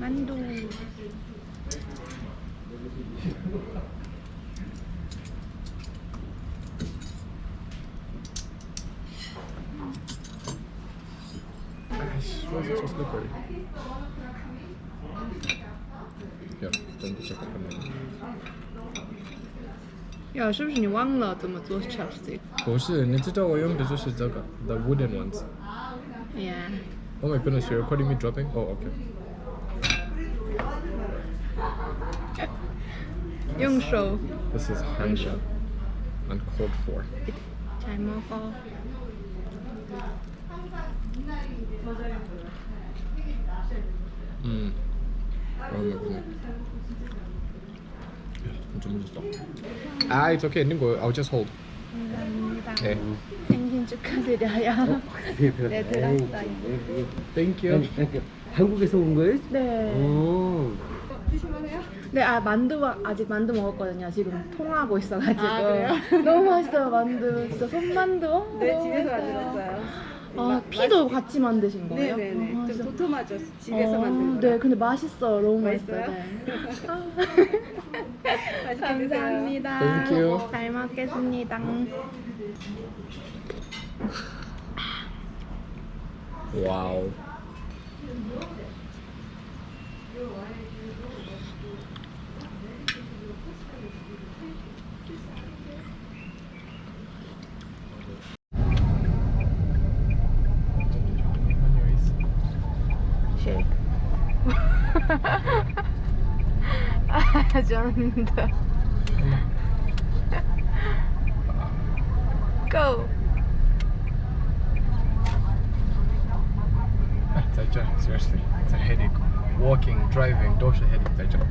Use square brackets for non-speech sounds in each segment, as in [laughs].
만두. Ash, why is it so slippery? Yeah, then check up on it. 呀，是不是你忘了怎么做 chopstick？不是，你知道我用的就是这个，the wooden ones. 哎呀， Oh my goodness, you're recording me dropping? Oh, okay. This is Jungshow. Uncalled for. Time Mm. Oh my goodness. Yeah, I'm just. Ah, it's okay, I'll just hold. Okay. 축하드려요. 네, 들었어요. Thank you. 한국에서 온 거예요? 네. 오. 네, 아 만두 아직 만두 먹었거든요. 지금 통화하고 있어가지고. 아, 그래요? [laughs] 너무 맛있어요 만두. 진짜 손만두. 어, 네, 너무 집에서 맛있어요. 만들었어요. 아 피도 같이 만드신 거예요? 네네네. 아, 좀 진짜. 도톰하죠. 집에서 어, 만든 거. 네, 근데 맛있어요. 너무 맛있어요. 맛있어요? 네. [laughs] 맛있게 드세요. 감사합니다. Thank you. 잘 먹겠습니다. 와우. [laughs] 아, Go. Walking, driving, those are headache, Taja.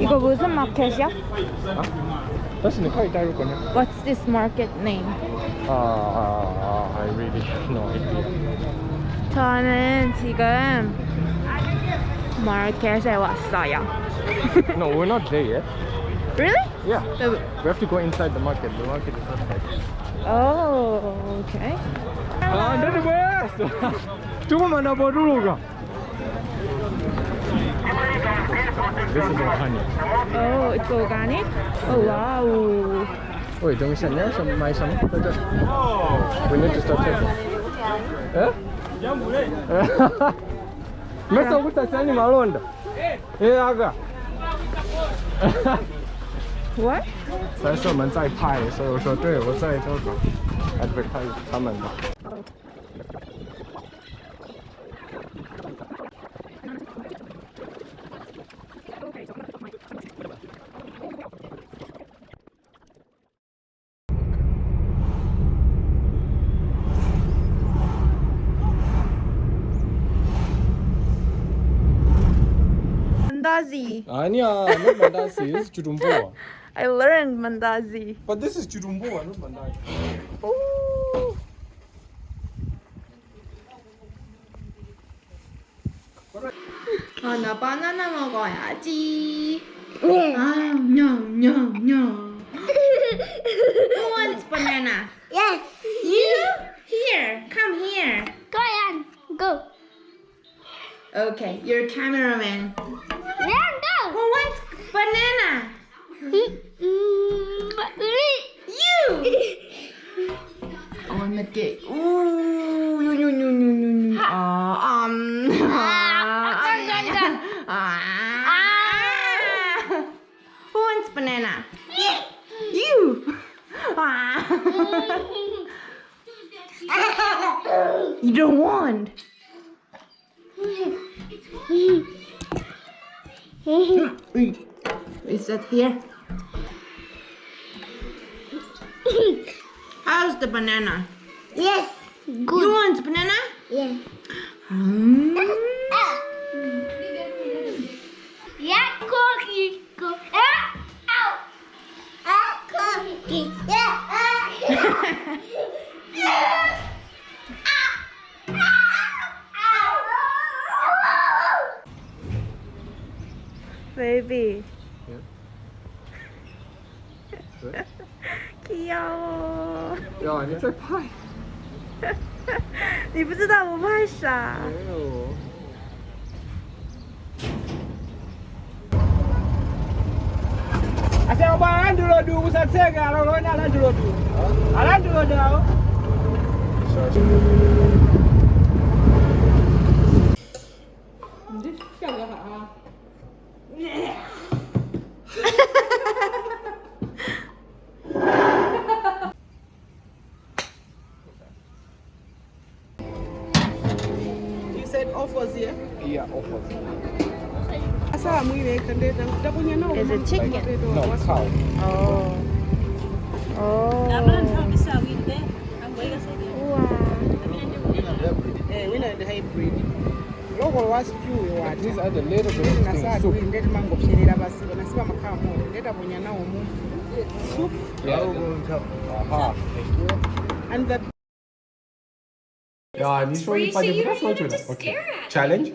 이거 무슨 마켓이야? That's in the car, Dairo Konya. What's this market name? Uh, I really have no idea. 저는 지금 마켓에 왔어요. [laughs] No, we're not there yet. Really? Yeah, we have to go inside the market. The market is outside. Oh, okay. 아, 내리 왜? [laughs] 조금만 더 보도록 This is organic. Oh, it's organic? Oh, wow. 喂，等一下 are you doing? Sitting there? 但是我们在拍，所以我说对，我在这个 advertise 他们吧。Mandazi. 아니야, not mandasi. This is jurumboa. I learned mandazi. But this is jurumboa, not mandasi. Ooh. 아, 나 바나나 먹어야지. 아, 냠냠냠. Who wants banana? Yes. You? Here, come here. Go on. Go. Okay, you're cameraman. You don't want. Is that here? How's the banana? yes. good. You Good. want banana? Yeah. Mm. Yeah, cookie. Go. 你不知道我怕啥？没有。Asal abang dulu dulu pusat saya kalau lo nak dulu dulu. Alah dulu dulu. Takunya nao. Is it chicken? No, cow. Oh. Oh. 우와. Eh, wina the hybrid. Loko wasipiwe wati. These are the little bit Nasa things. Soup. adwiri ndeti mangopsherera basiba nasiba makamo ndeta kunya nao. Soup and the Ja, die schon bei der Presse Okay. Challenge?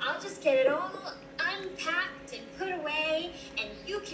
I'll just get it all and you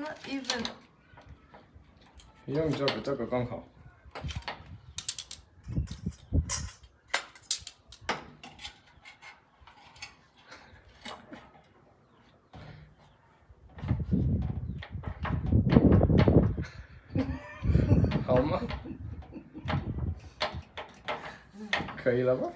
not even. 用这个，这个刚好。[laughs] 好吗？可以了吧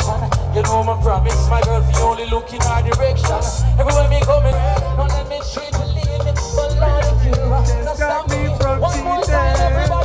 ？situation. You know my promise, my girl, if you only look in our direction. Everywhere me coming, don't let me treat you leave me, but Lord, if you not stop me from One more time, everybody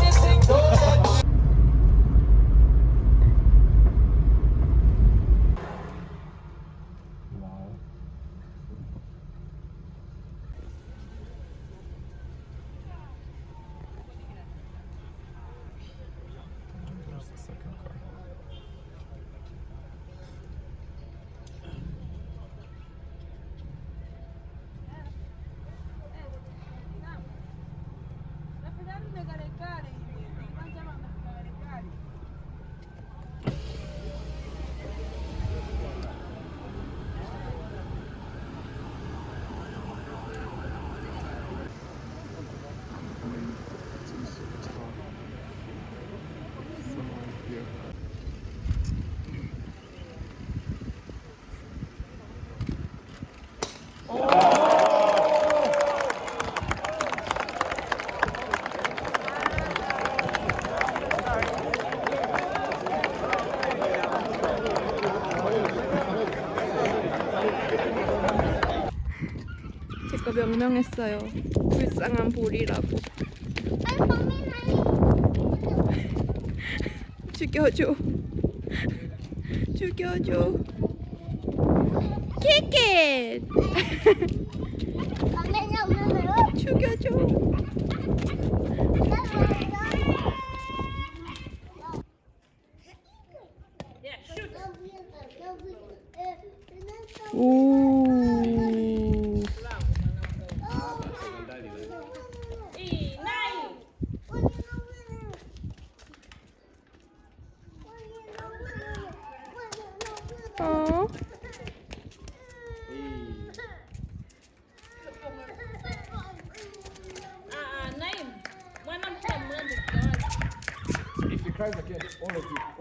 제거 명명했어요. 불쌍한 볼이라고. [laughs] 죽여줘. 죽여줘. nhau [laughs] 죽여줘. 오.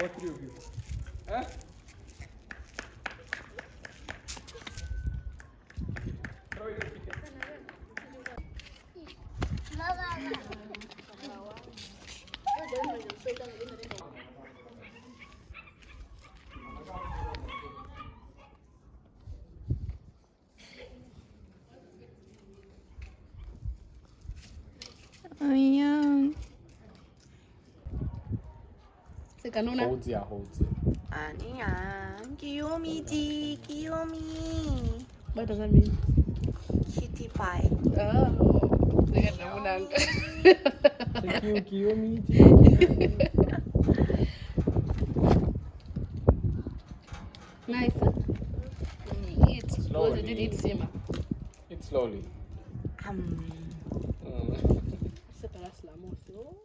Ó trio, viu? É? Ai, ai. ganun na. Holds ya, holds it. 아니야. What does that mean? Cutie pie. Oh. Thank you, [laughs] nice. Mm, it's slowly. Did? It's slowly. Um. Mm. [laughs]